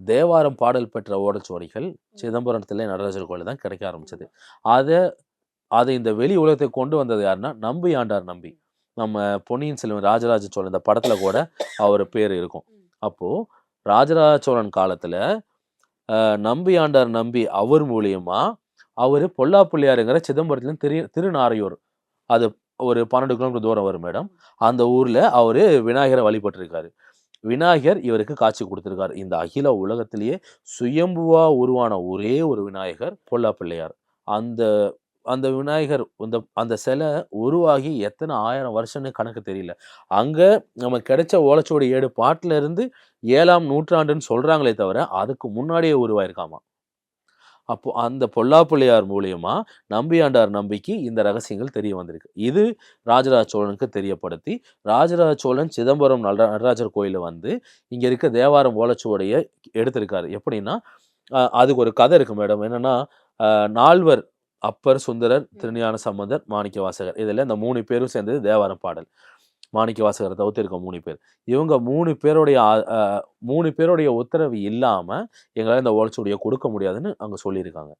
தேவாரம் பாடல் பெற்ற ஓலைச்சுவடிகள் சிதம்பரத்தில் நடராஜர் கோயில் தான் கிடைக்க ஆரம்பிச்சது. அதை அதை இந்த வெளி உலகத்தை கொண்டு வந்தது யாருன்னா நம்பி ஆண்டார் நம்பி. நம்ம பொன்னியின் செல்வன் ராஜராஜ சோழன் இந்த படத்துல கூட அவர் பேர் இருக்கும். அப்போ ராஜராஜ சோழன் காலத்துல நம்பி ஆண்டார் நம்பி அவர் மூலியமா அவர் பொல்லாப்புள்ளியாருங்கிற சிதம்பரத்துலேருந்து திரு திருநாரையூர் அது ஒரு பன்னெண்டு கிலோமீட்டர் தூரம் வரும் மேடம். அந்த ஊர்ல அவரு விநாயகரை வழிபட்டிருக்காரு. விநாயகர் இவருக்கு காட்சி கொடுத்திருக்காரு. இந்த அகில உலகத்திலேயே சுயம்புவா உருவான ஒரே ஒரு விநாயகர் பொல்லாப்பிள்ளையார். அந்த அந்த விநாயகர் அந்த அந்த சிலை உருவாகி எத்தனை ஆயிரம் வருஷம்னு கணக்கு தெரியல. அங்கே நம்ம கிடைச்ச ஓலைச்சுவடி ஏடு பாட்டுல இருந்து ஏழாம் நூற்றாண்டுன்னு சொல்கிறாங்களே தவிர அதுக்கு முன்னாடியே உருவாயிருக்காமா? அப்போ அந்த பொல்லாப்பிள்ளையார் மூலியமாக நம்பியாண்டார் நம்பிக்கு இந்த ரகசியங்கள் தெரிய வந்திருக்கு. இது ராஜராஜ சோழனுக்கு தெரியப்படுத்தி ராஜராஜ சோழன் சிதம்பரம் நடராஜர் கோயிலில் வந்து இங்கே இருக்க தேவாரம் ஓலைச்சுவடியை எடுத்திருக்காரு. எப்படின்னா அதுக்கு ஒரு கதை இருக்குது மேடம். என்னென்னா நால்வர் அப்பர் சுந்தரர் திருஞான சம்பந்தர் மாணிக்க வாசகர் இதில் இந்த மூணு பேரும் சேர்ந்தது தேவாரம் பாடல். மாணிக்க வாசகரை தவிர்த்திருக்க மூணு பேர். இவங்க மூணு பேருடைய மூணு பேருடைய உத்தரவு இல்லாமல் எங்களால் இந்த ஓலைச்சுவடியை கொடுக்க முடியாதுன்னு அங்கே சொல்லியிருக்காங்க.